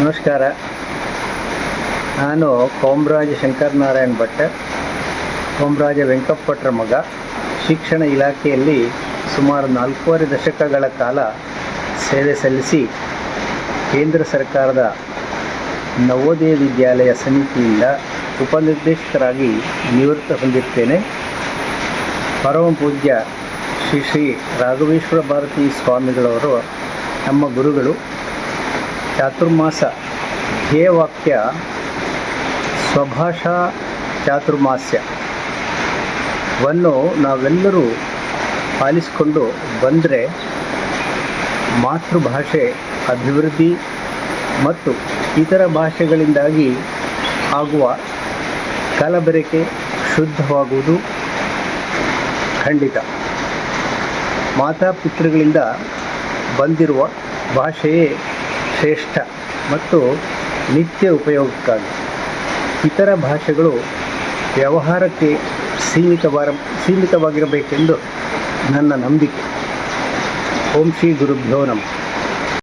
ನಮಸ್ಕಾರ. ನಾನು ಕೋಮರಾಜ ಶಂಕರನಾರಾಯಣ್ ಭಟ್, ಕೋಮರಾಜ ವೆಂಕಪ್ಪಟ್ರ ಮಗ. ಶಿಕ್ಷಣ ಇಲಾಖೆಯಲ್ಲಿ ಸುಮಾರು ನಾಲ್ಕೂವರೆ ದಶಕಗಳ ಕಾಲ ಸೇವೆ ಸಲ್ಲಿಸಿ ಕೇಂದ್ರ ಸರ್ಕಾರದ ನವೋದಯ ವಿದ್ಯಾಲಯ ಸಮಿತಿಯಿಂದ ಉಪನಿರ್ದೇಶಕರಾಗಿ ನಿವೃತ್ತ ಹೊಂದಿರ್ತೇನೆ. ಪರಮ ಪೂಜ್ಯ ಶ್ರೀ ಶ್ರೀ ರಾಘವೇಶ್ವರ ಭಾರತೀ ಸ್ವಾಮಿಗಳವರು ನಮ್ಮ ಗುರುಗಳು. ಚಾತುರ್ಮಾಸ ಧ್ಯೇಯವಾಕ್ಯ ಸ್ವಭಾಷಾ ಚಾತುರ್ಮಾಸ್ಯ. ವನ್ನು ನಾವೆಲ್ಲರೂ ಪಾಲಿಸಿಕೊಂಡು ಬಂದರೆ ಮಾತೃಭಾಷೆ ಅಭಿವೃದ್ಧಿ ಮತ್ತು ಇತರ ಭಾಷೆಗಳಿಂದಾಗಿ ಆಗುವ ಕಲಬೆರಕೆ ಶುದ್ಧವಾಗುವುದು ಖಂಡಿತ. ಮಾತಾಪಿತೃಗಳಿಂದ ಬಂದಿರುವ ಭಾಷೆಯೇ ಶ್ರೇಷ್ಠ ಮತ್ತು ನಿತ್ಯ ಉಪಯೋಗಕ್ಕಾಗಿ. ಇತರ ಭಾಷೆಗಳು ವ್ಯವಹಾರಕ್ಕೆ ಸೀಮಿತವಾರ, ಸೀಮಿತವಾಗಿರಬೇಕೆಂದು ನನ್ನ ನಂಬಿಕೆ. ಓಂ ಶ್ರೀ ಗುರುಭ್ಯೋ ನಮಃ.